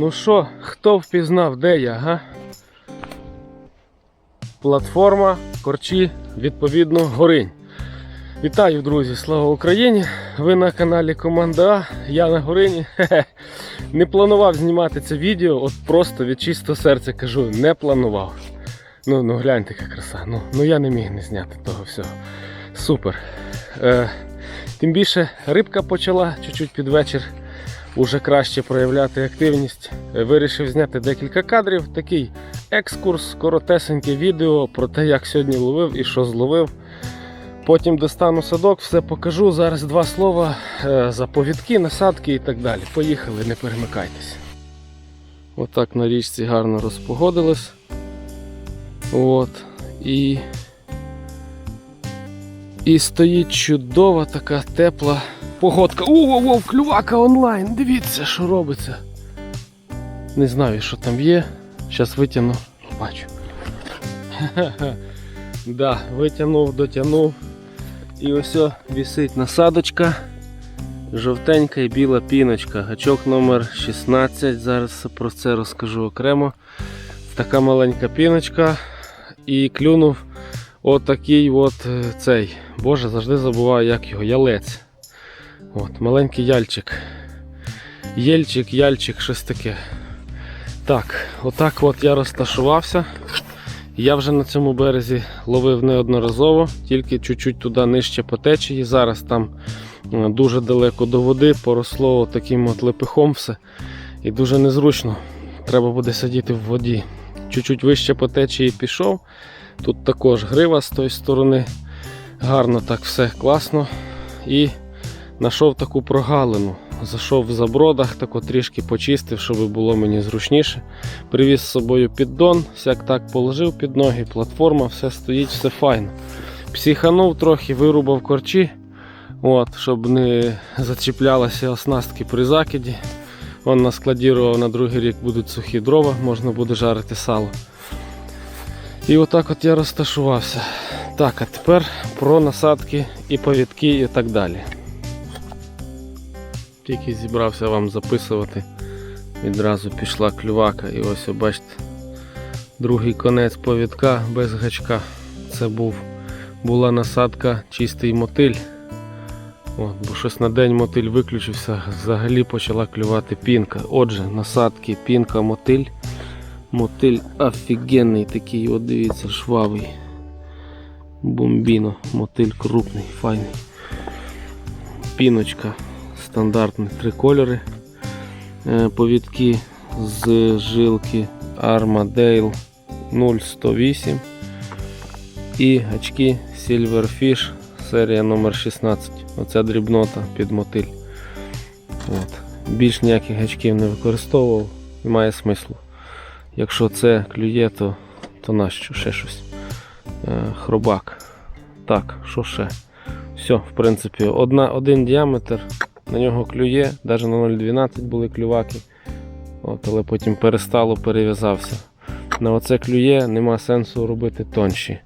Ну що, хто впізнав, де я, га? Платформа Корчі, відповідно, Горинь. Вітаю, друзі! Слава Україні! Ви на каналі Команда А, я на Горині. Хе-хе. Не планував знімати це відео, от просто від чистого серця кажу, не планував. Ну, ну гляньте, яка краса. Ну, ну я не міг не зняти того всього. Супер. Е, тим більше рибка почала чуть-чуть під вечір уже краще проявляти активність. Вирішив зняти декілька кадрів. Такий екскурс, коротесеньке відео про те, як сьогодні ловив і що зловив. Потім достану садок, все покажу. Зараз два слова, е, заповідки, насадки і так далі. Поїхали, не перемикайтеся. Отак на річці гарно розпогодилось. От. І, і стоїть чудова така тепла погодка. О, клювака онлайн! Дивіться, що робиться. Не знаю, що там є. Зараз витягну, побачу. Да, витягнув, дотягнув. І ось висить насадочка. Жовтенька і біла піночка. Гачок номер 16. Зараз про це розкажу окремо. Така маленька піночка. І клюнув отакий от е, цей. Боже, завжди забуваю, як його, ялець. От, маленький яльчик. Єльчик, яльчик, щось таке. Так, отак от я розташувався. Я вже на цьому березі ловив неодноразово, тільки чуть-чуть туди нижче по течії. Зараз там е, дуже далеко до води, поросло таким от лепихом все. І дуже незручно. Треба буде сидіти в воді. Чуть-чуть вище по течії пішов. Тут також грива з тої сторони. Гарно так все класно. І знайшов таку прогалину. Зайшов в забродах, тако трішки почистив, щоб було мені зручніше. Привіз з собою піддон, всяк так положив під ноги, платформа, все стоїть, все файно. Психанув трохи, вирубав корчі, от, щоб не зачіплялися оснастки при закиді. Он наскладірував на другий рік будуть сухі дрова, можна буде жарити сало. І отак от я розташувався. Так, а тепер про насадки і повідки і так далі. Тільки зібрався вам записувати, відразу пішла клювака і ось бачите, другий конець повідка без гачка. Це був, була насадка чистий мотиль. От, бо щось на день мотиль виключився, взагалі почала клювати пінка. Отже, насадки пінка мотиль. Мотиль офігенний такий, от дивіться, швавий. Бомбіно, мотиль крупний, файний. Піночка стандартні три кольори. Е, Повідки з жилки Armadale 0108 і гачки Silverfish серія номер 16 Оця дрібнота під мотиль. От. Більш ніяких гачків не використовував, немає смислу. Якщо це клює, то, то нащо ще щось. Е, Хробак. Так, що ще? Все, в принципі, одна, один діаметр на нього клює, навіть на 0,12 були клюваки. От, але потім перестало, перев'язався. На оце клює, нема сенсу робити тонші.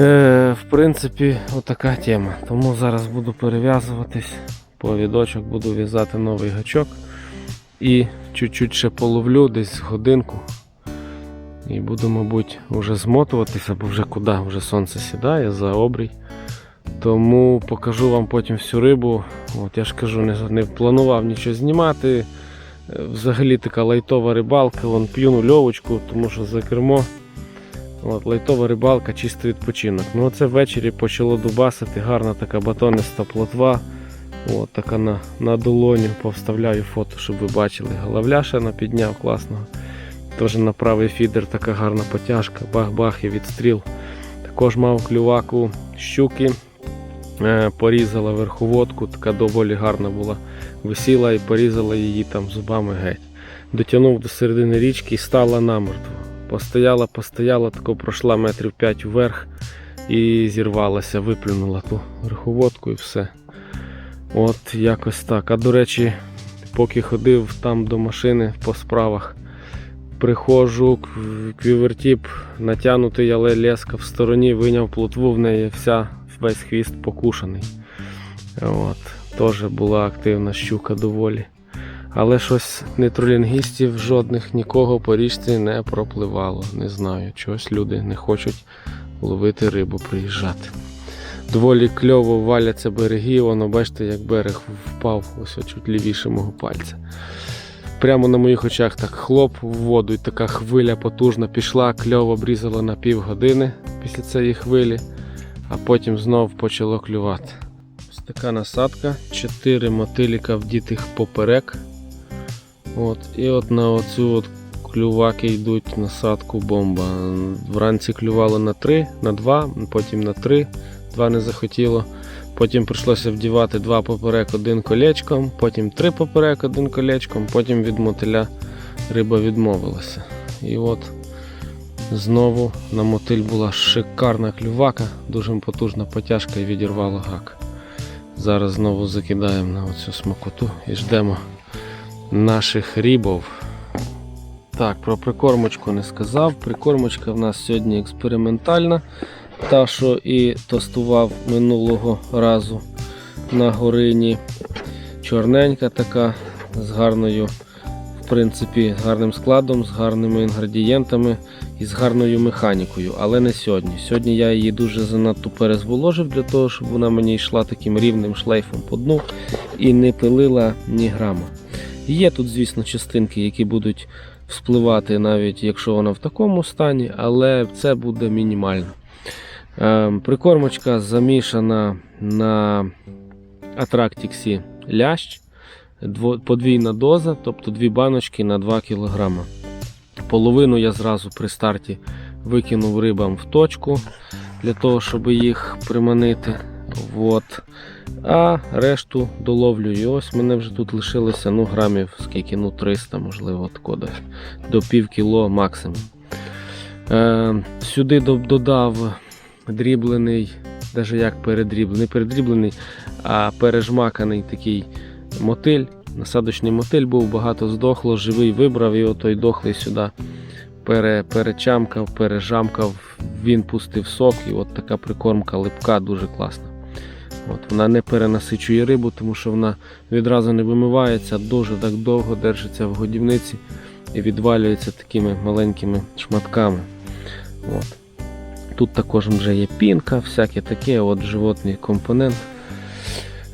Е, в принципі, отака тема. Тому зараз буду перев'язуватись. Повідочок буду в'язати новий гачок. І чуть-чуть ще половлю десь годинку. І буду, мабуть, вже змотуватися, бо вже куди, вже сонце сідає за обрій. Тому покажу вам потім всю рибу. От Я ж кажу, не, не планував нічого знімати. Е, Взагалі така лайтова рибалка, Вон п'ю нульовочку, тому що за кермо. От, лайтова рибалка, чистий відпочинок. Ну оце ввечері почало дубасити, гарна така батониста плотва. От, така на, на долоню повставляю фото, щоб ви бачили. Головляшина підняв класного. Теж на правий фідер така гарна потяжка, бах-бах і відстріл. Також мав клюваку щуки. Е, порізала верховодку, така доволі гарна була. Висіла і порізала її там зубами геть. Дотягнув до середини річки і стала намертво. Постояла, постояла, тако пройшла метрів 5 вверх і зірвалася, виплюнула ту верховодку і все. От якось так. А до речі, поки ходив там до машини по справах, приходжу, квівертіп натягнутий, але леска в стороні, виняв плотву, в неї вся, весь хвіст покушаний. От. Теж була активна щука доволі. Але щось нейтролінгістів жодних нікого по річці не пропливало. Не знаю, чогось люди не хочуть ловити рибу, приїжджати. Доволі кльово валяться береги, воно бачите, як берег впав ось чуть лівіше мого пальця. Прямо на моїх очах так хлоп в воду, і така хвиля потужна пішла, кльово обрізала на півгодини після цієї хвилі, а потім знов почало клювати. Ось така насадка, 4 мотиліка вдітих поперек. От, і от на оцю от клюваки йдуть насадку бомба. Вранці клювало на 3, на 2, потім на 3, 2 не захотіло. Потім прийшлося вдівати два поперек один колечком, потім три поперек один колечком, потім від мотиля риба відмовилася. І от знову на мотиль була шикарна клювака, дуже потужна потяжка і відірвало гак. Зараз знову закидаємо на оцю смакоту і ждемо наших рібов. Так, про прикормочку не сказав. Прикормочка в нас сьогодні експериментальна. Та, що і тестував минулого разу на горині. Чорненька така, з гарною, принципі, гарним складом, з гарними інгредієнтами і з гарною механікою, але не сьогодні. Сьогодні я її дуже занадто перезволожив для того, щоб вона мені йшла таким рівним шлейфом по дну і не пилила ні грама. Є тут, звісно, частинки, які будуть вспливати, навіть якщо вона в такому стані, але це буде мінімально. Ем, Прикормочка замішана на Атрактіксі лящ, подвійна доза, тобто дві баночки на 2 кг. Половину я зразу при старті викинув рибам в точку для того, щоб їх приманити. От. А решту доловлю. І ось мене вже тут лишилося ну, грамів скільки, ну 300, можливо, тако до пів кіло максимум. Е, сюди додав дріблений, навіть як передріблений, не передріблений, а пережмаканий такий мотиль. Насадочний мотиль був, багато здохло, живий вибрав і отой дохлий сюди пере, перечамкав, пережамкав, він пустив сок, і от така прикормка липка, дуже класна. От, вона не перенасичує рибу, тому що вона відразу не вимивається, дуже так довго держиться в годівниці і відвалюється такими маленькими шматками. От. Тут також вже є пінка, всяке таке, от животний компонент.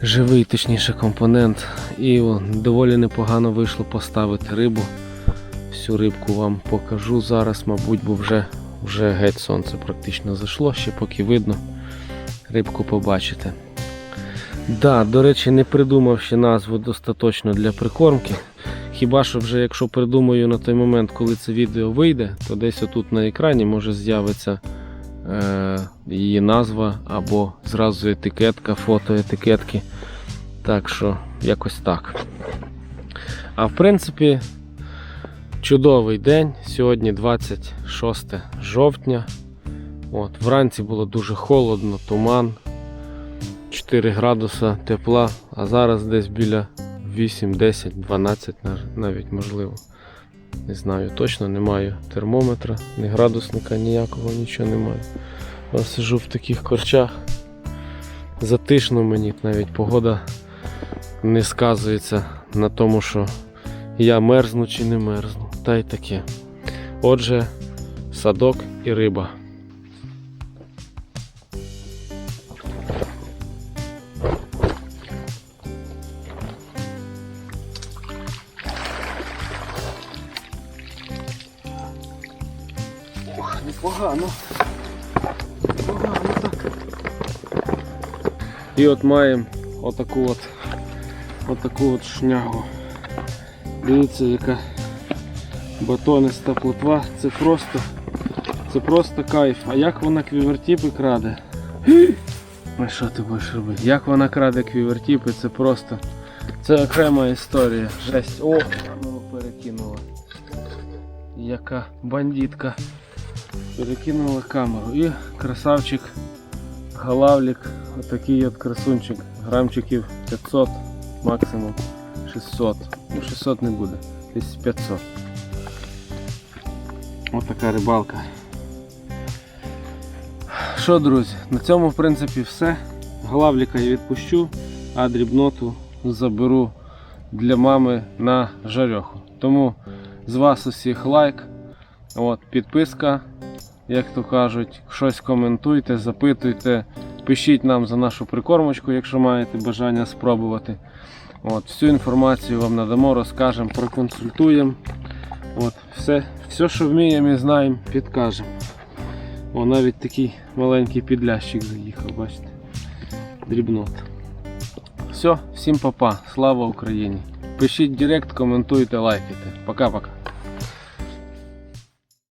Живий, точніше, компонент. І доволі непогано вийшло поставити рибу. Всю рибку вам покажу зараз, мабуть, бо вже, вже геть сонце практично зайшло, ще поки видно. Рибку побачите. Да, до речі, не придумав ще назву достаточно для прикормки. Хіба що вже якщо придумаю на той момент, коли це відео вийде, то десь отут на екрані може з'явиться е, її назва або зразу етикетка, фото етикетки. Так що, якось так. А в принципі, чудовий день. Сьогодні 26 жовтня. От, вранці було дуже холодно, туман. 4 градуса тепла, а зараз десь біля 8, 10, 12 навіть можливо. Не знаю, точно немає термометра, ні градусника ніякого, нічого немає. Я сижу в таких корчах. Затишно мені навіть погода не сказується на тому, що я мерзну чи не мерзну. Та й таке. Отже, садок і риба. Ох, непогано. Непогано так. І от маємо отаку от, отаку от шнягу. Дивіться, яка батониста плотва. Це просто, це просто кайф. А як вона квівертіпи краде? А що ти будеш робити? Як вона краде квівертіпи, це просто. Це окрема історія. Жесть. О, перекинула. Яка бандитка. Перекинула камеру. І красавчик галавлік. Отакий от красунчик. Грамчиків 500, максимум 600. Ну 600 не буде. Десь 500. Ось така рибалка. Що, друзі, на цьому в принципі все. Главліка я відпущу, а дрібноту заберу для мами на жарьоху. Тому з вас усіх лайк, от, підписка, як то кажуть, щось коментуйте, запитуйте, пишіть нам за нашу прикормочку, якщо маєте бажання спробувати. От, всю інформацію вам надамо, розкажемо, проконсультуємо. От, все, все, що вміємо і знаємо, підкажемо. О, навіть такий маленький підлящик заїхав, бачите. Дрібнот. Все, всім папа, слава Україні! Пишіть директ, коментуйте, лайкайте. Пока-пока.